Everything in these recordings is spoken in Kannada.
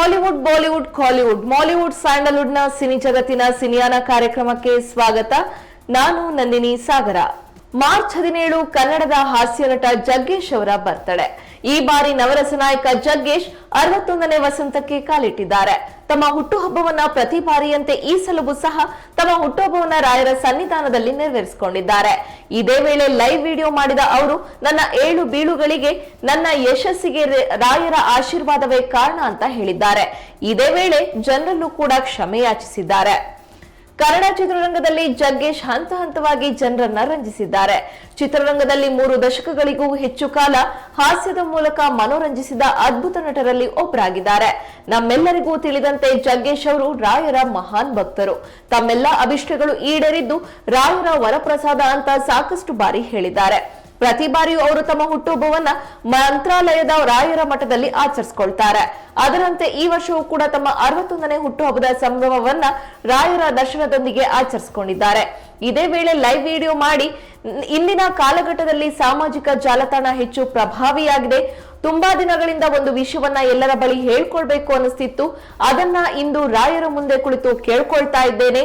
ಹಾಲಿವುಡ್ ಬಾಲಿವುಡ್ ಕಾಲಿವುಡ್ ಮಾಲಿವುಡ್ ಸ್ಯಾಂಡಲ್ವುಡ್ನ ಸಿನಿ ಜಗತ್ತಿನ ಸಿನಿಯಾನ ಕಾರ್ಯಕ್ರಮಕ್ಕೆ ಸ್ವಾಗತ. ನಾನು ನಂದಿನಿ ಸಾಗರ. ಮಾರ್ಚ್ ಹದಿನೇಳು ಕನ್ನಡದ ಹಾಸ್ಯ ನಟ ಜಗ್ಗೇಶ್ ಅವರ ಬರ್ತಡೆ. ಈ ಬಾರಿ ನವರಸ ನಾಯಕ ಜಗ್ಗೇಶ್ ಅರವತ್ತೊಂದನೇ ವಸಂತಕ್ಕೆ ಕಾಲಿಟ್ಟಿದ್ದಾರೆ. ತಮ್ಮ ಹುಟ್ಟುಹಬ್ಬವನ್ನ ಪ್ರತಿ ಬಾರಿಯಂತೆ ಈ ಸಲವೂ ಸಹ ತಮ್ಮ ಹುಟ್ಟುಹಬ್ಬವನ್ನ ರಾಯರ ಸನ್ನಿಧಾನದಲ್ಲಿ ನೆರವೇರಿಸಿಕೊಂಡಿದ್ದಾರೆ. ಇದೇ ವೇಳೆ ಲೈವ್ ವಿಡಿಯೋ ಮಾಡಿದ ಅವರು, ನನ್ನ ಏಳು ಬೀಳುಗಳಿಗೆ ನನ್ನ ಯಶಸ್ಸಿಗೆ ರಾಯರ ಆಶೀರ್ವಾದವೇ ಕಾರಣ ಅಂತ ಹೇಳಿದ್ದಾರೆ. ಇದೇ ವೇಳೆ ಜನರಲ್ಲೂ ಕೂಡ ಕ್ಷಮೆ ಯಾಚಿಸಿದ್ದಾರೆ. ಕನ್ನಡ ಚಿತ್ರರಂಗದಲ್ಲಿ ಜಗ್ಗೇಶ್ ಹಂತ ಹಂತವಾಗಿ ಜನರನ್ನ ರಂಜಿಸಿದ್ದಾರೆ. ಚಿತ್ರರಂಗದಲ್ಲಿ ಮೂರು ದಶಕಗಳಿಗೂ ಹೆಚ್ಚು ಕಾಲ ಹಾಸ್ಯದ ಮೂಲಕ ಮನೋರಂಜಿಸಿದ ಅದ್ಭುತ ನಟರಲ್ಲಿ ಒಬ್ಬರಾಗಿದ್ದಾರೆ. ನಮ್ಮೆಲ್ಲರಿಗೂ ತಿಳಿದಂತೆ ಜಗ್ಗೇಶ್ ಅವರು ರಾಯರ ಮಹಾನ್ ಭಕ್ತರು. ತಮ್ಮೆಲ್ಲ ಅಭಿಷ್ಟಗಳು ಈಡೇರಿದ್ದು ರಾಯರ ವರಪ್ರಸಾದ ಅಂತ ಸಾಕಷ್ಟು ಬಾರಿ ಹೇಳಿದ್ದಾರೆ. ಪ್ರತಿ ಬಾರಿಯೂ ಅವರು ತಮ್ಮ ಹುಟ್ಟುಹಬ್ಬವನ್ನ ಮಂತ್ರಾಲಯದ ರಾಯರ ಮಠದಲ್ಲಿ ಆಚರಿಸಿಕೊಳ್ತಾರೆ. ಅದರಂತೆ ಈ ವರ್ಷವೂ ಕೂಡ ತಮ್ಮ ಅರವತ್ತೊಂದನೇ ಹುಟ್ಟುಹಬ್ಬದ ಸಂಭ್ರಮವನ್ನ ರಾಯರ ದರ್ಶನದೊಂದಿಗೆ ಆಚರಿಸಿಕೊಂಡಿದ್ದಾರೆ. ಇದೇ ವೇಳೆ ಲೈವ್ ವಿಡಿಯೋ ಮಾಡಿ, ಇಂದಿನ ಕಾಲಘಟ್ಟದಲ್ಲಿ ಸಾಮಾಜಿಕ ಜಾಲತಾಣ ಹೆಚ್ಚು ಪ್ರಭಾವಿಯಾಗಿದೆ. ತುಂಬಾ ದಿನಗಳಿಂದ ಒಂದು ವಿಷಯವನ್ನ ಎಲ್ಲರ ಬಳಿ ಹೇಳ್ಕೊಳ್ಬೇಕು ಅನಿಸ್ತಿತ್ತು ಅದನ್ನ ಇಂದು ರಾಯರ ಮುಂದೆ ಕುಳಿತು ಕೇಳ್ಕೊಳ್ತಾ ಇದ್ದೇನೆ.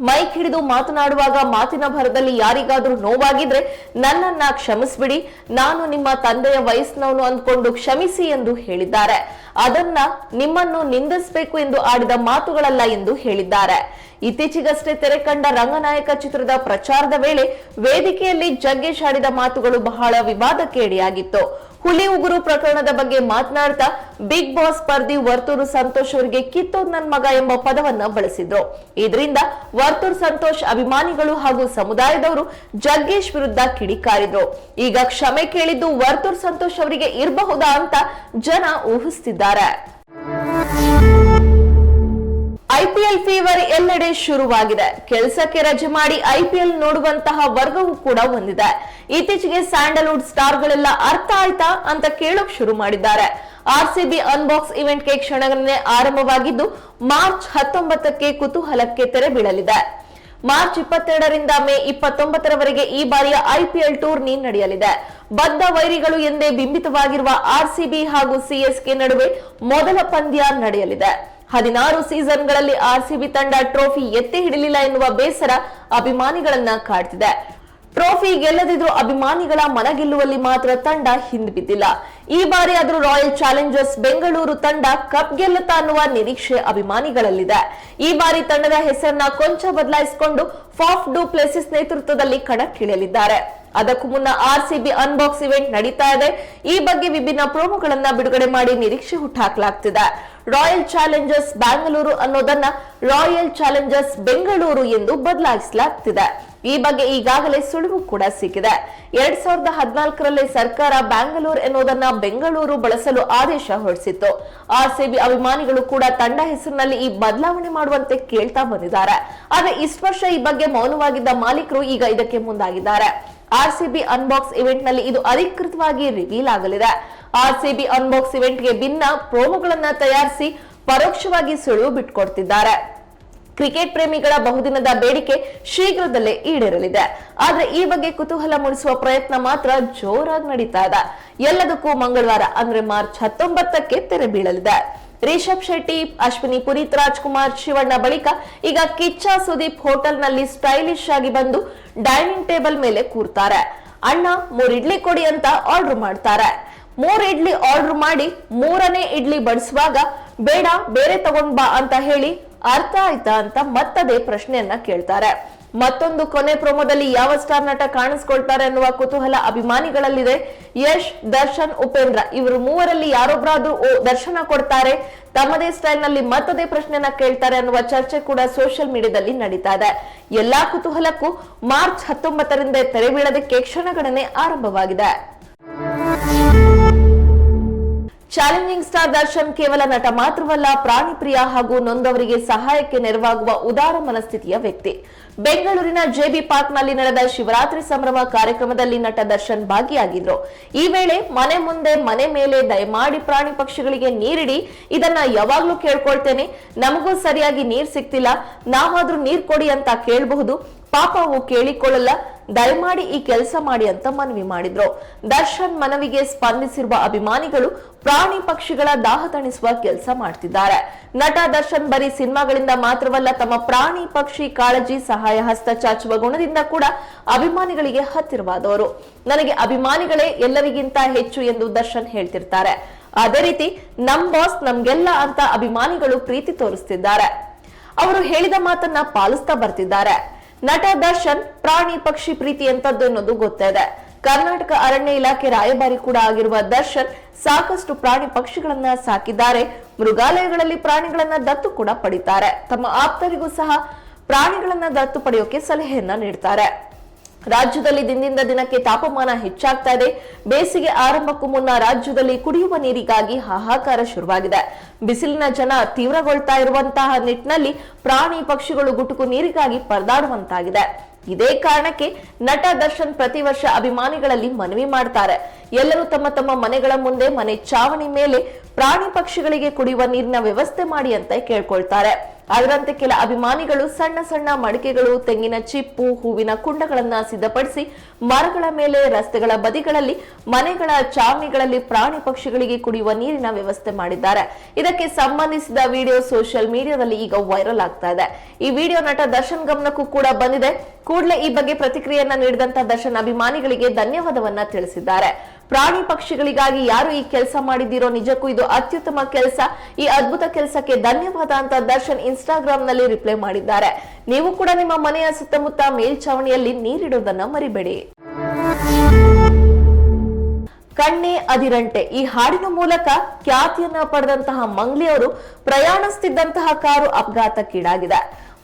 ಮೈಕ್ ಹಿಡಿದು ಮಾತನಾಡುವಾಗ ಮಾತಿನ ಭರದಲ್ಲಿ ಯಾರಿಗಾದ್ರೂ ನೋವಾಗಿದ್ರೆ ನನ್ನನ್ನ ಕ್ಷಮಿಸ್ಬಿಡಿ. ನಾನು ನಿಮ್ಮ ತಂದೆಯ ವಯಸ್ಸಿನವನು ಅಂದ್ಕೊಂಡು ಕ್ಷಮಿಸಿ ಎಂದು ಹೇಳಿದ್ದಾರೆ. ಅದನ್ನ ನಿಮ್ಮನ್ನು ನಿಂದಿಸಬೇಕು ಎಂದು ಆಡಿದ ಮಾತುಗಳಲ್ಲ ಎಂದು ಹೇಳಿದ್ದಾರೆ. ಇತ್ತೀಚೆಗಷ್ಟೇ ತೆರೆ ಕಂಡ ರಂಗನಾಯಕ ಚಿತ್ರದ ಪ್ರಚಾರದ ವೇಳೆ ವೇದಿಕೆಯಲ್ಲಿ ಜಗ್ಗೇಶ್ ಆಡಿದ ಮಾತುಗಳು ಬಹಳ ವಿವಾದಕ್ಕೆ ಎಡೆಯಾಗಿತ್ತು ಹುಲಿ ಉಗುರು ಪ್ರಕರಣದ ಬಗ್ಗೆ ಮಾತನಾಡ್ತಾ ಬಿಗ್ ಬಾಸ್ ಸ್ಪರ್ಧಿ ವರ್ತೂರು ಸಂತೋಷ್ ಅವರಿಗೆ ಕಿತ್ತೋದ್ ನನ್ ಮಗ ಎಂಬ ಪದವನ್ನ ಬಳಸಿದ್ರು. ಇದರಿಂದ ವರ್ತೂರ್ ಸಂತೋಷ್ ಅಭಿಮಾನಿಗಳು ಹಾಗೂ ಸಮುದಾಯದವರು ಜಗ್ಗೇಶ್ ವಿರುದ್ಧ ಕಿಡಿಕಾರಿದ್ರು. ಈಗ ಕ್ಷಮೆ ಕೇಳಿದ್ದು ವರ್ತೂರ್ ಸಂತೋಷ್ ಅವರಿಗೆ ಇರಬಹುದಾ ಅಂತ ಜನ ಊಹಿಸ್ತಿದ್ದಾರೆ. ಐಪಿಎಲ್ ಫೀವರ್ ಎಲ್ಲೆಡೆ ಶುರುವಾಗಿದೆ. ಕೆಲಸಕ್ಕೆ ರಜೆ ಮಾಡಿ ಐಪಿಎಲ್ ನೋಡುವಂತಹ ವರ್ಗವೂ ಕೂಡ ಹೊಂದಿದೆ ಇತ್ತೀಚೆಗೆ ಸ್ಯಾಂಡಲ್ವುಡ್ ಸ್ಟಾರ್ಗಳೆಲ್ಲ ಅರ್ಥ ಆಯ್ತಾ ಅಂತ ಕೇಳೋಕ್ ಶುರು ಮಾಡಿದ್ದಾರೆ. ಆರ್ಸಿಬಿ ಅನ್ಬಾಕ್ಸ್ ಇವೆಂಟ್ಗೆ ಕ್ಷಣಗಳನ್ನೇ ಆರಂಭವಾಗಿದ್ದು, ಮಾರ್ಚ್ ಹತ್ತೊಂಬತ್ತಕ್ಕೆ ಕುತೂಹಲಕ್ಕೆ ತೆರೆ ಬೀಳಲಿದೆ. ಮಾರ್ಚ್ ಇಪ್ಪತ್ತೆರಡರಿಂದ ಮೇ ಇಪ್ಪತ್ತೊಂಬತ್ತರವರೆಗೆ ಈ ಬಾರಿಯ ಐಪಿಎಲ್ ಟೂರ್ನಿ ನಡೆಯಲಿದೆ. ಬದ್ಧ ವೈರಿಗಳು ಎಂದೇ ಬಿಂಬಿತವಾಗಿರುವ ಆರ್ಸಿಬಿ ಹಾಗೂ ಸಿಎಸ್ಕೆ ನಡುವೆ ಮೊದಲ ಪಂದ್ಯ ನಡೆಯಲಿದೆ. ಹದಿನಾರು ಸೀಸನ್ಗಳಲ್ಲಿ ಆರ್ಸಿಬಿ ತಂಡ ಟ್ರೋಫಿ ಎತ್ತಿ ಹಿಡಿಲಿಲ್ಲ ಎನ್ನುವ ಬೇಸರ ಅಭಿಮಾನಿಗಳನ್ನ ಕಾಡ್ತಿದೆ. ಟ್ರೋಫಿ ಗೆಲ್ಲದಿದ್ರು ಅಭಿಮಾನಿಗಳ ಮನ ಗೆಲ್ಲುವಲ್ಲಿ ಮಾತ್ರ ತಂಡ ಹಿಂದ್ಬಿದ್ದಿಲ್ಲ. ಈ ಬಾರಿ ಆದ್ರೂ ರಾಯಲ್ ಚಾಲೆಂಜರ್ಸ್ ಬೆಂಗಳೂರು ತಂಡ ಕಪ್ ಗೆಲ್ಲುತ್ತಾ ಅನ್ನುವ ನಿರೀಕ್ಷೆ ಅಭಿಮಾನಿಗಳಲ್ಲಿದೆ. ಈ ಬಾರಿ ತಂಡದ ಹೆಸರನ್ನ ಕೊಂಚ ಬದಲಾಯಿಸಿಕೊಂಡು ಫಾಫ್ ಡು ಪ್ಲೇಸಿಸ್ ನೇತೃತ್ವದಲ್ಲಿ ಕಣಕ್ಕಿಳಿಯಲಿದ್ದಾರೆ. ಅದಕ್ಕೂ ಮುನ್ನ ಆರ್ಸಿಬಿ ಅನ್ಬಾಕ್ಸ್ ಇವೆಂಟ್ ನಡೀತಾ ಇದೆ. ಈ ಬಗ್ಗೆ ವಿಭಿನ್ನ ಪ್ರೋಮೋಗಳನ್ನ ಬಿಡುಗಡೆ ಮಾಡಿ ನಿರೀಕ್ಷೆ ಹುಟ್ಟಾಕ್ಲಾಗ್ತಿದೆ. ರಾಯಲ್ ಚಾಲೆಂಜರ್ಸ್ ಬ್ಯಾಂಗಲೂರು ಅನ್ನೋದನ್ನ ರಾಯಲ್ ಚಾಲೆಂಜರ್ಸ್ ಬೆಂಗಳೂರು ಎಂದು ಬದಲಾಯಿಸಲಾಗ್ತಿದೆ. ಈ ಬಗ್ಗೆ ಈಗಾಗಲೇ ಸುಳಿವು ಕೂಡ ಸಿಕ್ಕಿದೆ. ಎರಡ್ ಸಾವಿರದ ಹದಿನಾಲ್ಕರಲ್ಲಿ ಸರ್ಕಾರ ಬ್ಯಾಂಗಲೂರ್ ಎನ್ನುವುದನ್ನ ಬೆಂಗಳೂರು ಬಳಸಲು ಆದೇಶ ಹೊರಡಿಸಿತ್ತು. ಆರ್ಸಿಬಿ ಅಭಿಮಾನಿಗಳು ಕೂಡ ತಂಡ ಹೆಸರಿನಲ್ಲಿ ಈ ಬದಲಾವಣೆ ಮಾಡುವಂತೆ ಕೇಳ್ತಾ ಬಂದಿದ್ದಾರೆ. ಆದ್ರೆ ಈ ವರ್ಷ ಈ ಬಗ್ಗೆ ಮೌನವಾಗಿದ್ದ ಮಾಲೀಕರು ಈಗ ಇದಕ್ಕೆ ಮುಂದಾಗಿದ್ದಾರೆ. ಆರ್ಸಿಬಿ ಅನ್ಬಾಕ್ಸ್ ಇವೆಂಟ್ನಲ್ಲಿ ಇದು ಅಧಿಕೃತವಾಗಿ ರಿವೀಲ್ ಆಗಲಿದೆ. ಆರ್ಸಿಬಿ ಅನ್ಬಾಕ್ಸ್ ಇವೆಂಟ್ಗೆ ಭಿನ್ನ ಪ್ರೋಮೋಗಳನ್ನ ತಯಾರಿಸಿ ಪರೋಕ್ಷವಾಗಿ ಸುಳಿವು ಬಿಟ್ಕೊಡ್ತಿದ್ದಾರೆ. ಕ್ರಿಕೆಟ್ ಪ್ರೇಮಿಗಳ ಬಹುದಿನದ ಬೇಡಿಕೆ ಶೀಘ್ರದಲ್ಲೇ ಈಡೇರಲಿದೆ. ಆದ್ರೆ ಈ ಬಗ್ಗೆ ಕುತೂಹಲ ಮೂಡಿಸುವ ಪ್ರಯತ್ನ ಮಾತ್ರ ಜೋರಾಗಿ ನಡೀತಾ ಇದೆ. ಎಲ್ಲದಕ್ಕೂ ಮಂಗಳವಾರ ಅಂದ್ರೆ ಮಾರ್ಚ್ ಹತ್ತೊಂಬತ್ತಕ್ಕೆ ತೆರೆ ಬೀಳಲಿದೆ. ರಿಷಬ್ ಶೆಟ್ಟಿ, ಅಶ್ವಿನಿ ಪುನೀತ್ ರಾಜ್ಕುಮಾರ್, ಶಿವಣ್ಣ ಬಳಿಕ ಈಗ ಕಿಚ್ಚ ಸುದೀಪ್ ಹೋಟೆಲ್ನಲ್ಲಿ ಸ್ಟೈಲಿಶ್ ಆಗಿ ಬಂದು ಡೈನಿಂಗ್ ಟೇಬಲ್ ಮೇಲೆ ಕೂರ್ತಾರೆ. ಅಣ್ಣ, ಮೂರ್ ಇಡ್ಲಿ ಕೊಡಿ ಅಂತ ಆರ್ಡರ್ ಮಾಡ್ತಾರೆ. ಮೂರ್ ಇಡ್ಲಿ ಆರ್ಡರ್ ಮಾಡಿ ಮೂರನೇ ಇಡ್ಲಿ ಬಡಿಸುವಾಗ, ಬೇಡ, ಬೇರೆ ತಗೊಂಡ್ ಬಾ ಅಂತ ಹೇಳಿ ಅರ್ಥ ಆಯ್ತಾ ಅಂತ ಮತ್ತದೇ ಪ್ರಶ್ನೆಯನ್ನ ಕೇಳ್ತಾರೆ. ಮತ್ತೊಂದು ಕೊನೆ ಪ್ರೋಮೋದಲ್ಲಿ ಯಾವ ಸ್ಟಾರ್ ನಟ ಕಾಣಿಸ್ಕೊಳ್ತಾರೆ ಅನ್ನುವ ಕುತೂಹಲ ಅಭಿಮಾನಿಗಳಲ್ಲಿದೆ. ಯಶ್, ದರ್ಶನ್, ಉಪೇಂದ್ರ ಇವರು ಮೂವರಲ್ಲಿ ಯಾರೊಬ್ಬರಾದ್ರೂ ದರ್ಶನ ಕೊಡ್ತಾರೆ. ತಮ್ಮದೇ ಸ್ಟೈಲ್ನಲ್ಲಿ ಮತ್ತದೇ ಪ್ರಶ್ನೆಯನ್ನ ಕೇಳ್ತಾರೆ ಅನ್ನುವ ಚರ್ಚೆ ಕೂಡ ಸೋಷಿಯಲ್ ಮೀಡಿಯಾದಲ್ಲಿ ನಡೀತಾ ಇದೆ. ಎಲ್ಲಾ ಕುತೂಹಲಕ್ಕೂ ಮಾರ್ಚ್ ಹತ್ತೊಂಬತ್ತರಿಂದ ತೆರೆ ಬೀಳೋದಕ್ಕೆ ಕ್ಷಣಗಣನೆ ಆರಂಭವಾಗಿದೆ. ಚಾಲೆಂಜಿಂಗ್ ಸ್ಟಾರ್ ದರ್ಶನ್ ಕೇವಲ ನಟ ಮಾತ್ರವಲ್ಲ, ಪ್ರಾಣಿ ಪ್ರಿಯ ಹಾಗೂ ನೊಂದವರಿಗೆ ಸಹಾಯಕ್ಕೆ ನೆರವಾಗುವ ಉದಾರ ಮನಸ್ಥಿತಿಯ ವ್ಯಕ್ತಿ. ಬೆಂಗಳೂರಿನ ಜೆಬಿ ಪಾರ್ಕ್ನಲ್ಲಿ ನಡೆದ ಶಿವರಾತ್ರಿ ಸಂಭ್ರಮ ಕಾರ್ಯಕ್ರಮದಲ್ಲಿ ನಟ ದರ್ಶನ್ ಭಾಗಿಯಾಗಿದ್ರು. ಈ ವೇಳೆ ಮನೆ ಮುಂದೆ ಮನೆ ಮೇಲೆ ದಯಮಾಡಿ ಪ್ರಾಣಿ ಪಕ್ಷಿಗಳಿಗೆ ನೀರಿಡಿ, ಇದನ್ನ ಯಾವಾಗ್ಲೂ ಕೇಳ್ಕೊಳ್ತೇನೆ. ನಮಗೂ ಸರಿಯಾಗಿ ನೀರ್ ಸಿಗ್ತಿಲ್ಲ ನಾವಾದ್ರೂ ನೀರ್ ಕೊಡಿ ಅಂತ ಕೇಳಬಹುದು. ಪಾಪ ಅವು ಕೇಳಿಕೊಳ್ಳಲ್ಲ. ದಯಮಾಡಿ ಈ ಕೆಲಸ ಮಾಡಿ ಅಂತ ಮನವಿ ಮಾಡಿದ್ರು. ದರ್ಶನ್ ಮನವಿಗೆ ಸ್ಪಂದಿಸಿರುವ ಅಭಿಮಾನಿಗಳು ಪ್ರಾಣಿ ಪಕ್ಷಿಗಳ ದಾಹ ತಣಿಸುವ ಕೆಲಸ ಮಾಡ್ತಿದ್ದಾರೆ. ನಟ ದರ್ಶನ್ ಬರೀ ಸಿನಿಮಾಗಳಿಂದ ಮಾತ್ರವಲ್ಲ, ತಮ್ಮ ಪ್ರಾಣಿ ಪಕ್ಷಿ ಕಾಳಜಿ, ಸಹಾಯ ಹಸ್ತ ಚಾಚುವ ಗುಣದಿಂದ ಕೂಡ ಅಭಿಮಾನಿಗಳಿಗೆ ಹತ್ತಿರವಾದವರು. ನನಗೆ ಅಭಿಮಾನಿಗಳೇ ಎಲ್ಲರಿಗಿಂತ ಹೆಚ್ಚು ಎಂದು ದರ್ಶನ್ ಹೇಳ್ತಿರ್ತಾರೆ. ಅದೇ ರೀತಿ, ನಮ್ ಬಾಸ್ ನಮ್ಗೆಲ್ಲ ಅಂತ ಅಭಿಮಾನಿಗಳು ಪ್ರೀತಿ ತೋರಿಸ್ತಿದ್ದಾರೆ. ಅವರು ಹೇಳಿದ ಮಾತನ್ನ ಪಾಲಿಸ್ತಾ ಬರ್ತಿದ್ದಾರೆ. ನಟ ದರ್ಶನ್, ಪ್ರಾಣಿ ಪಕ್ಷಿ ಪ್ರೀತಿ ಎಂತದ್ದು ಅನ್ನೋದು ಗೊತ್ತಿದೆ ಕರ್ನಾಟಕ ಅರಣ್ಯ ಇಲಾಖೆ ರಾಯಭಾರಿ ಕೂಡ ಆಗಿರುವ ದರ್ಶನ್ ಸಾಕಷ್ಟು ಪ್ರಾಣಿ ಪಕ್ಷಿಗಳನ್ನ ಸಾಕಿದ್ದಾರೆ. ಮೃಗಾಲಯಗಳಲ್ಲಿ ಪ್ರಾಣಿಗಳನ್ನ ದತ್ತು ಕೂಡ ಪಡಿತಾರೆ. ತಮ್ಮ ಆಪ್ತರಿಗೂ ಸಹ ಪ್ರಾಣಿಗಳನ್ನ ದತ್ತು ಪಡೆಯೋಕೆ ಸಲಹೆಯನ್ನ ನೀಡ್ತಾರೆ. ರಾಜ್ಯದಲ್ಲಿ ದಿನದಿಂದ ದಿನಕ್ಕೆ ತಾಪಮಾನ ಹೆಚ್ಚಾಗ್ತಾ ಇದೆ. ಬೇಸಿಗೆ ಆರಂಭಕ್ಕೂ ಮುನ್ನ ರಾಜ್ಯದಲ್ಲಿ ಕುಡಿಯುವ ನೀರಿಗಾಗಿ ಹಾಹಾಕಾರ ಶುರುವಾಗಿದೆ. ಬಿಸಿಲಿನ ಜನ ತೀವ್ರಗೊಳ್ತಾ ಇರುವಂತಹ ನಿಟ್ಟಿನಲ್ಲಿ ಪ್ರಾಣಿ ಪಕ್ಷಿಗಳು ಗುಟುಕು ನೀರಿಗಾಗಿ ಪರದಾಡುವಂತಾಗಿದೆ. ಇದೇ ಕಾರಣಕ್ಕೆ ನಟ ದರ್ಶನ್ ಪ್ರತಿ ವರ್ಷ ಅಭಿಮಾನಿಗಳಲ್ಲಿ ಮನವಿ ಮಾಡ್ತಾರೆ. ಎಲ್ಲರೂ ತಮ್ಮ ತಮ್ಮ ಮನೆಗಳ ಮುಂದೆ ಮನೆ ಚಾವಣಿ ಮೇಲೆ ಪ್ರಾಣಿ ಪಕ್ಷಿಗಳಿಗೆ ಕುಡಿಯುವ ನೀರಿನ ವ್ಯವಸ್ಥೆ ಮಾಡಿ ಅಂತ ಕೇಳ್ಕೊಳ್ತಾರೆ. ಅದರಂತೆ ಕೆಲ ಅಭಿಮಾನಿಗಳು ಸಣ್ಣ ಸಣ್ಣ ಮಡಿಕೆಗಳು, ತೆಂಗಿನ ಚಿಪ್ಪು, ಹೂವಿನ ಕುಂಡಗಳನ್ನ ಸಿದ್ಧಪಡಿಸಿ ಮರಗಳ ಮೇಲೆ ರಸ್ತೆಗಳ ಬದಿಗಳಲ್ಲಿ ಮನೆಗಳ ಚಾವಣಿಗಳಲ್ಲಿ ಪ್ರಾಣಿ ಪಕ್ಷಿಗಳಿಗೆ ಕುಡಿಯುವ ನೀರಿನ ವ್ಯವಸ್ಥೆ ಮಾಡಿದ್ದಾರೆ. ಇದಕ್ಕೆ ಸಂಬಂಧಿಸಿದ ವಿಡಿಯೋ ಸೋಷಿಯಲ್ ಮೀಡಿಯಾದಲ್ಲಿ ಈಗ ವೈರಲ್ ಆಗ್ತಾ ಇದೆ. ಈ ವಿಡಿಯೋ ನಟ ದರ್ಶನ್ ಗಮನಕ್ಕೂ ಕೂಡ ಬಂದಿದೆ. ಕೂಡಲೇ ಈ ಬಗ್ಗೆ ಪ್ರತಿಕ್ರಿಯೆಯನ್ನ ನೀಡಿದಂತ ದರ್ಶನ್ ಅಭಿಮಾನಿಗಳಿಗೆ ಧನ್ಯವಾದವನ್ನ ತಿಳಿಸಿದ್ದಾರೆ. ಪ್ರಾಣಿ ಪಕ್ಷಿಗಳಿಗಾಗಿ ಯಾರು ಈ ಕೆಲಸ ಮಾಡಿದ್ದೀರೋ ನಿಜಕ್ಕೂ ಇದು ಅತ್ಯುತ್ತಮ ಕೆಲಸ. ಈ ಅದ್ಭುತ ಕೆಲಸಕ್ಕೆ ಧನ್ಯವಾದ ಅಂತ ದರ್ಶನ್ ಇನ್ಸ್ಟಾಗ್ರಾಮ್ನಲ್ಲಿ ರಿಪ್ಲೈ ಮಾಡಿದ್ದಾರೆ. ನೀವು ಕೂಡ ನಿಮ್ಮ ಮನೆಯ ಸುತ್ತಮುತ್ತ ಮೇಲ್ಛಾವಣಿಯಲ್ಲಿ ನೀರಿಡೋದನ್ನ ಮರಿಬೇಡಿ. ಕಣ್ಣೆ ಅದಿರಂಟೆ. ಈ ಹಾಡಿನ ಮೂಲಕ ಖ್ಯಾತಿಯನ್ನ ಪಡೆದಂತಹ ಮಂಗ್ಲಿ ಅವರು ಪ್ರಯಾಣಿಸುತ್ತಿದ್ದಂತಹ ಕಾರು ಅಪಘಾತಕ್ಕೀಡಾಗಿದೆ.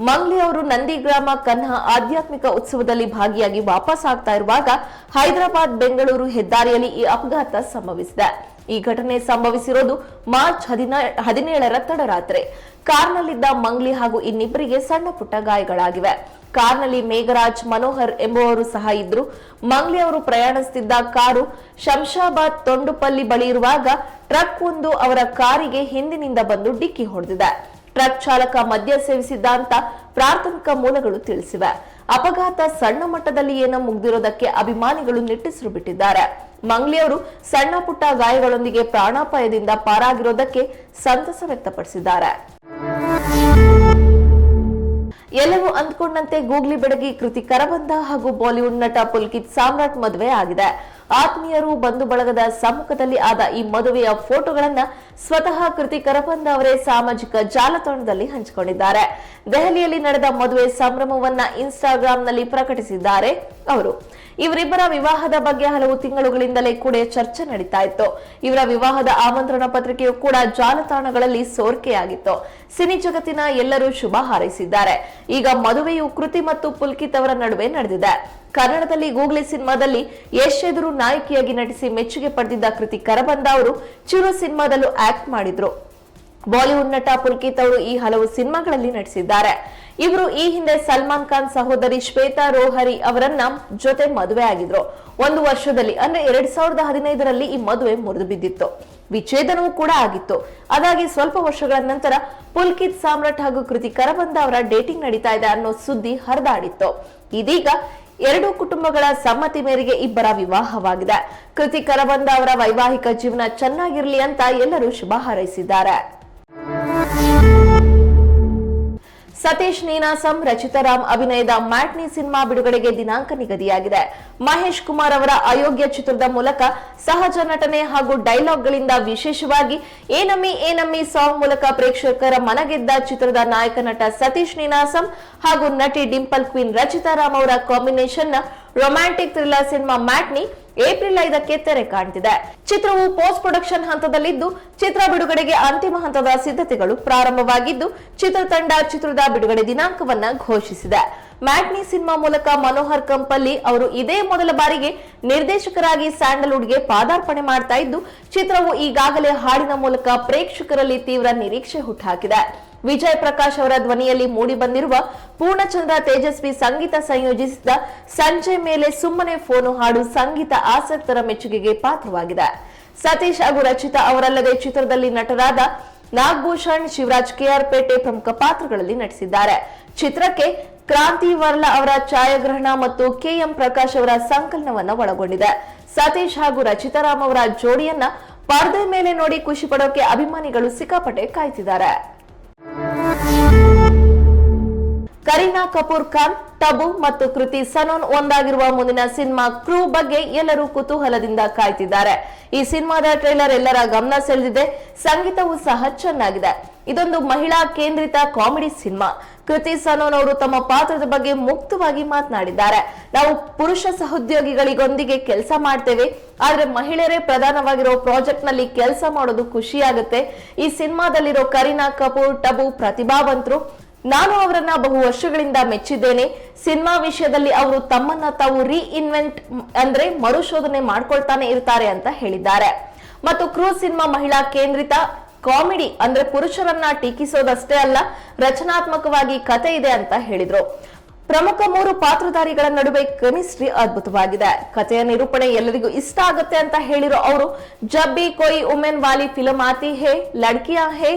ಮಂಗ್ಲಿ ಅವರು ನಂದಿಗ್ರಾಮ ಕನ್ಹ ಆಧ್ಯಾತ್ಮಿಕ ಉತ್ಸವದಲ್ಲಿ ಭಾಗಿಯಾಗಿ ವಾಪಸ್ ಆಗ್ತಾ ಇರುವಾಗ ಹೈದರಾಬಾದ್, ಬೆಂಗಳೂರು ಹೆದ್ದಾರಿಯಲ್ಲಿ ಈ ಅಪಘಾತ ಸಂಭವಿಸಿದೆ. ಈ ಘಟನೆ ಸಂಭವಿಸಿರೋದು ಮಾರ್ಚ್ ಹದಿನ, ಹದಿನೇಳರ ತಡರಾತ್ರಿ. ಕಾರ್ನಲ್ಲಿದ್ದ ಮಂಗ್ಲಿ ಹಾಗೂ ಇನ್ನಿಬ್ಬರಿಗೆ ಸಣ್ಣ ಪುಟ್ಟ ಗಾಯಗಳಾಗಿವೆ. ಕಾರ್ನಲ್ಲಿ ಮೇಘರಾಜ್ ಮನೋಹರ್ ಎಂಬುವರು ಸಹ ಇದ್ರು ಮಂಗ್ಲಿ ಅವರು ಪ್ರಯಾಣಿಸುತ್ತಿದ್ದ ಕಾರು ಶಂಶಾಬಾದ್ ತೊಂಡುಪಲ್ಲಿ ಬಳಿ ಇರುವಾಗ ಟ್ರಕ್ ಒಂದು ಅವರ ಕಾರಿಗೆ ಹಿಂದಿನಿಂದ ಬಂದು ಡಿಕ್ಕಿ ಹೊಡೆದಿದೆ. ಟ್ರಕ್ ಚಾಲಕ ಮದ್ಯ ಸೇವಿಸಿದ್ದ ಅಂತ ಪ್ರಾಥಮಿಕ ಮೂಲಗಳು ತಿಳಿಸಿವೆ. ಅಪಘಾತ ಸಣ್ಣ ಮಟ್ಟದಲ್ಲಿ ಏನೋ ಮುಗ್ದಿರೋದಕ್ಕೆ ಅಭಿಮಾನಿಗಳು ನಿಟ್ಟಿಸಿರು ಬಿಟ್ಟಿದ್ದಾರೆ. ಮಂಗ್ಲಿಯವರು ಸಣ್ಣ ಪುಟ್ಟ ಗಾಯಗಳೊಂದಿಗೆ ಪ್ರಾಣಾಪಾಯದಿಂದ ಪಾರಾಗಿರೋದಕ್ಕೆ ಸಂತಸ ವ್ಯಕ್ತಪಡಿಸಿದ್ದಾರೆ. ಎಲ್ಲರೂ ಅಂದ್ಕೊಂಡಂತೆ ಗೂಗ್ಲಿ ಬೆಡಗಿ ಕೃತಿ ಕರಬಂದ ಹಾಗೂ ಬಾಲಿವುಡ್ ನಟ ಪುಲ್ಕಿತ್ ಸಾಮ್ರಾಟ್ ಮದುವೆ ಆಗಿದೆ. ಆತ್ಮೀಯರು ಬಂಧು ಬಳಗದ ಸಮ್ಮುಖದಲ್ಲಿ ಆದ ಈ ಮದುವೆಯ ಫೋಟೋಗಳನ್ನ ಸ್ವತಃ ಕೃತಿ ಕರಬಂದ ಅವರೇ ಸಾಮಾಜಿಕ ಜಾಲತಾಣದಲ್ಲಿ ಹಂಚಿಕೊಂಡಿದ್ದಾರೆ. ದೆಹಲಿಯಲ್ಲಿ ನಡೆದ ಮದುವೆ ಸಂಭ್ರಮವನ್ನ ಇನ್ಸ್ಟಾಗ್ರಾಂನಲ್ಲಿ ಪ್ರಕಟಿಸಿದ್ದಾರೆ ಅವರು. ಇವರಿಬ್ಬರ ವಿವಾಹದ ಬಗ್ಗೆ ಹಲವು ತಿಂಗಳುಗಳಿಂದಲೇ ಕೂಡ ಚರ್ಚೆ ನಡೀತಾ ಇತ್ತು ಇವರ ವಿವಾಹದ ಆಮಂತ್ರಣ ಪತ್ರಿಕೆಯು ಕೂಡ ಜಾಲತಾಣಗಳಲ್ಲಿ ಸೋರಿಕೆಯಾಗಿತ್ತು. ಸಿನಿ ಜಗತ್ತಿನ ಎಲ್ಲರೂ ಶುಭ ಹಾರೈಸಿದ್ದಾರೆ. ಈಗ ಮದುವೆಯು ಕೃತಿ ಮತ್ತು ಪುಲ್ಕಿತ್ ಅವರ ನಡುವೆ ನಡೆದಿದೆ. ಕನ್ನಡದಲ್ಲಿ ಗೂಗ್ಲಿ ಸಿನಿಮಾದಲ್ಲಿ ಯಶ್ ಎದುರು ನಾಯಕಿಯಾಗಿ ನಟಿಸಿ ಮೆಚ್ಚುಗೆ ಪಡೆದಿದ್ದ ಕೃತಿ ಕರಬಂದ ಅವರು ಚಿರು ಸಿನಿಮಾದಲ್ಲೂ ಆಕ್ಟ್ ಮಾಡಿದ್ರು. ಬಾಲಿವುಡ್ ನಟ ಪುಲ್ಕಿತ್ ಅವರು ಈ ಹಲವು ಸಿನಿಮಾಗಳಲ್ಲಿ ನಟಿಸಿದ್ದಾರೆ. ಇವರು ಈ ಹಿಂದೆ ಸಲ್ಮಾನ್ ಖಾನ್ ಸಹೋದರಿ ಶ್ವೇತಾ ರೋಹರಿ ಅವರನ್ನ ಜೊತೆ ಮದುವೆ ಆಗಿದ್ರು. ಒಂದು ವರ್ಷದಲ್ಲಿ, ಅಂದ್ರೆ ಎರಡ್ ಸಾವಿರದ ಹದಿನೈದರಲ್ಲಿ ಈ ಮದುವೆ ಮುರಿದು ಬಿದ್ದಿತ್ತು. ವಿಚ್ಛೇದನವೂ ಕೂಡ ಆಗಿತ್ತು. ಅದಾಗಿ ಸ್ವಲ್ಪ ವರ್ಷಗಳ ನಂತರ ಪುಲ್ಕಿತ್ ಸಾಮ್ರಾಟ್ ಹಾಗೂ ಕೃತಿ ಕರಬಂದ ಅವರ ಡೇಟಿಂಗ್ ನಡೀತಾ ಇದೆ ಅನ್ನೋ ಸುದ್ದಿ ಹರಿದಾಡಿತ್ತು. ಇದೀಗ ಎರಡೂ ಕುಟುಂಬಗಳ ಸಮ್ಮತಿ ಮೇರೆಗೆ ಇಬ್ಬರ ವಿವಾಹವಾಗಿದೆ. ಕೃತಿ ಕರಬಂದ ಅವರ ವೈವಾಹಿಕ ಜೀವನ ಚೆನ್ನಾಗಿರ್ಲಿ ಅಂತ ಎಲ್ಲರೂ ಶುಭ ಹಾರೈಸಿದ್ದಾರೆ. ಸತೀಶ್ ನೀನಾಸಂ ರಚಿತಾರಾಮ್ ಅಭಿನಯದ ಮ್ಯಾಟ್ನಿ ಸಿನಿಮಾ ಬಿಡುಗಡೆಗೆ ದಿನಾಂಕ ನಿಗದಿಯಾಗಿದೆ. ಮಹೇಶ್ ಕುಮಾರ್ ಅವರ ಅಯೋಗ್ಯ ಚಿತ್ರದ ಮೂಲಕ ಸಹಜ ನಟನೆ ಹಾಗೂ ಡೈಲಾಗ್ಗಳಿಂದ ವಿಶೇಷವಾಗಿ ಏನಮ್ಮಿ ಏನಮ್ಮಿ ಸಾಂಗ್ ಮೂಲಕ ಪ್ರೇಕ್ಷಕರ ಮನಗೆದ್ದ ಚಿತ್ರದ ನಾಯಕ ನಟ ಸತೀಶ್ ನೀನಾಸಂ ಹಾಗೂ ನಟಿ ಡಿಂಪಲ್ ಕ್ವೀನ್ ರಚಿತಾರಾಮ್ ಅವರ combination romantic thriller cinema Matinee April ಐದಕ್ಕೆ ತೆರೆ ಕಾಣ್ತಿದೆ. ಚಿತ್ರವು ಪೋಸ್ಟ್ ಪ್ರೊಡಕ್ಷನ್ ಹಂತದಲ್ಲಿದ್ದು, ಚಿತ್ರ ಬಿಡುಗಡೆಗೆ ಅಂತಿಮ ಹಂತದ ಸಿದ್ಧತೆಗಳು ಪ್ರಾರಂಭವಾಗಿದ್ದು, ಚಿತ್ರತಂಡ ಚಿತ್ರದ ಬಿಡುಗಡೆ ದಿನಾಂಕವನ್ನ ಘೋಷಿಸಿದೆ. ಮ್ಯಾಟ್ನಿ ಸಿನಿಮಾ ಮೂಲಕ ಮನೋಹರ್ ಕಂಪಲ್ಲಿ ಅವರು ಇದೇ ಮೊದಲ ಬಾರಿಗೆ ನಿರ್ದೇಶಕರಾಗಿ ಸ್ಯಾಂಡಲ್ವುಡ್ಗೆ ಪಾದಾರ್ಪಣೆ ಮಾಡ್ತಾ ಇದ್ದು, ಚಿತ್ರವು ಈಗಾಗಲೇ ಹಾಡಿನ ಮೂಲಕ ಪ್ರೇಕ್ಷಕರಲ್ಲಿ ತೀವ್ರ ನಿರೀಕ್ಷೆ ಹುಟ್ಟುಹಾಕಿದೆ ವಿಜಯ್ ಪ್ರಕಾಶ್ ಅವರ ಧ್ವನಿಯಲ್ಲಿ ಮೂಡಿ ಬಂದಿರುವ ಪೂರ್ಣಚಂದ್ರ ತೇಜಸ್ವಿ ಸಂಗೀತ ಸಂಯೋಜಿಸಿದ ಸಂಜೆ ಮೇಲೆ ಸುಮ್ಮನೆ ಫೋನು ಹಾಡು ಸಂಗೀತ ಆಸಕ್ತರ ಮೆಚ್ಚುಗೆಗೆ ಪಾತ್ರವಾಗಿದೆ. ಸತೀಶ್ ಹಾಗೂ ರಚಿತಾ ಅವರಲ್ಲದೆ ಚಿತ್ರದಲ್ಲಿ ನಟರಾದ ನಾಗಭೂಷಣ್, ಶಿವರಾಜ್ ಕೆಆರ್ ಪೇಟೆ ಪ್ರಮುಖ ಪಾತ್ರಗಳಲ್ಲಿ ನಟಿಸಿದ್ದಾರೆ. ಚಿತ್ರಕ್ಕೆ ಕ್ರಾಂತಿ ವರ್ಲಾ ಅವರ ಛಾಯಾಗ್ರಹಣ ಮತ್ತು ಕೆಎಂ ಪ್ರಕಾಶ್ ಅವರ ಸಂಕಲನವನ್ನ ಒಳಗೊಂಡಿದೆ. ಸತೀಶ್ ಹಾಗೂ ರಚಿತಾರಾಮ್ ಅವರ ಜೋಡಿಯನ್ನ ಪರದೆ ಮೇಲೆ ನೋಡಿ ಖುಷಿ ಪಡೋಕೆ ಅಭಿಮಾನಿಗಳು ಸಿಕ್ಕಾಪಟ್ಟೆ ಕಾಯ್ತಿದ್ದಾರೆ. ಕರೀನಾ ಕಪೂರ್ ಖಾನ್, ಟಬು ಮತ್ತು ಕೃತಿ ಸನೋನ್ ಒಂದಾಗಿರುವ ಮುಂದಿನ ಸಿನಿಮಾ ಕ್ರೂ ಬಗ್ಗೆ ಎಲ್ಲರೂ ಕುತೂಹಲದಿಂದ ಕಾಯ್ತಿದ್ದಾರೆ. ಈ ಸಿನಿಮಾದ ಟ್ರೈಲರ್ ಎಲ್ಲರ ಗಮನ ಸೆಳೆದಿದೆ. ಸಂಗೀತವೂ ಸಹ ಚೆನ್ನಾಗಿದೆ. ಇದೊಂದು ಮಹಿಳಾ ಕೇಂದ್ರಿತ ಕಾಮಿಡಿ ಸಿನಿಮಾ. ಕೃತಿ ಸನೋನ್ ಅವರು ತಮ್ಮ ಪಾತ್ರದ ಬಗ್ಗೆ ಮುಕ್ತವಾಗಿ ಮಾತನಾಡಿದ್ದಾರೆ. ನಾವು ಪುರುಷ ಸಹೋದ್ಯೋಗಿಗಳಿಗೊಂದಿಗೆ ಕೆಲಸ ಮಾಡ್ತೇವೆ. ಆದ್ರೆ ಮಹಿಳೆಯರೇ ಪ್ರಧಾನವಾಗಿರೋ ಪ್ರಾಜೆಕ್ಟ್ನಲ್ಲಿ ಕೆಲಸ ಮಾಡೋದು ಖುಷಿಯಾಗುತ್ತೆ. ಈ ಸಿನಿಮಾದಲ್ಲಿರೋ ಕರೀನಾ ಕಪೂರ್, ಟಬು, ಪ್ರತಿಭಾವಂತರು ನಾನು ಅವರನ್ನ ಬಹು ವರ್ಷಗಳಿಂದ ಮೆಚ್ಚಿದ್ದೇನೆ. ಸಿನಿಮಾ ವಿಷಯದಲ್ಲಿ ಅವರು ತಮ್ಮನ್ನ ತಾವು ರೀಇನ್ವೆಂಟ್ ಅಂದ್ರೆ ಮರುಶೋಧನೆ ಮಾಡ್ಕೊಳ್ತಾನೆ ಇರ್ತಾರೆ ಅಂತ ಹೇಳಿದ್ದಾರೆ. ಮತ್ತು ಕ್ರೂ ಸಿನಿಮಾ ಮಹಿಳಾ ಕೇಂದ್ರಿತ ಕಾಮಿಡಿ ಅಂದ್ರೆ ಪುರುಷರನ್ನ ಟೀಕಿಸೋದಷ್ಟೇ ಅಲ್ಲ, ರಚನಾತ್ಮಕವಾಗಿ ಕತೆ ಇದೆ ಅಂತ ಹೇಳಿದ್ರು. ಪ್ರಮುಖ ಮೂರು ಪಾತ್ರಧಾರಿಗಳ ನಡುವೆ ಕೆಮಿಸ್ಟ್ರಿ ಅದ್ಭುತವಾಗಿದೆ. ಕಥೆಯ ನಿರೂಪಣೆ ಎಲ್ಲರಿಗೂ ಇಷ್ಟ ಆಗುತ್ತೆ ಅಂತ ಹೇಳಿರೋ ಅವರು, ಜಬ್ಬಿ ಕೊಯ್ ಉಮೆನ್ ವಾಲಿ ಫಿಲಂ ಆತಿ ಹೇ, ಲಡ್ಕಿಯಾ ಹೇ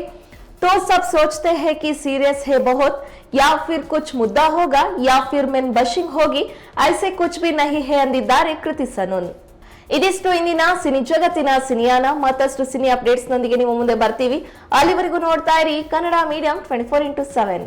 तो सब सोचते हैं कि सीरियस है बहुत या फिर कुछ मुद्दा होगा या फिर ಮೆನ್ बशिंग होगी ऐसे कुछ भी नहीं है ಅಂದಿದ್ದಾರೆ कृति सनुन ಇದಿಷ್ಟು ಇಂದಿನ ಸಿನಿ ಜಗತ್ತಿನ ಸಿನಿಯಾನ, ಮತ್ತಷ್ಟು ಸಿನಿ ಅಪ್ಡೇಟ್ಸ್ ನೊಂದಿಗೆ ನಿಮ್ಮ ಮುಂದೆ ಬರ್ತೀವಿ. ಅಲ್ಲಿವರೆಗೂ ನೋಡ್ತಾ ಇರಿ Kannada medium twenty four into seven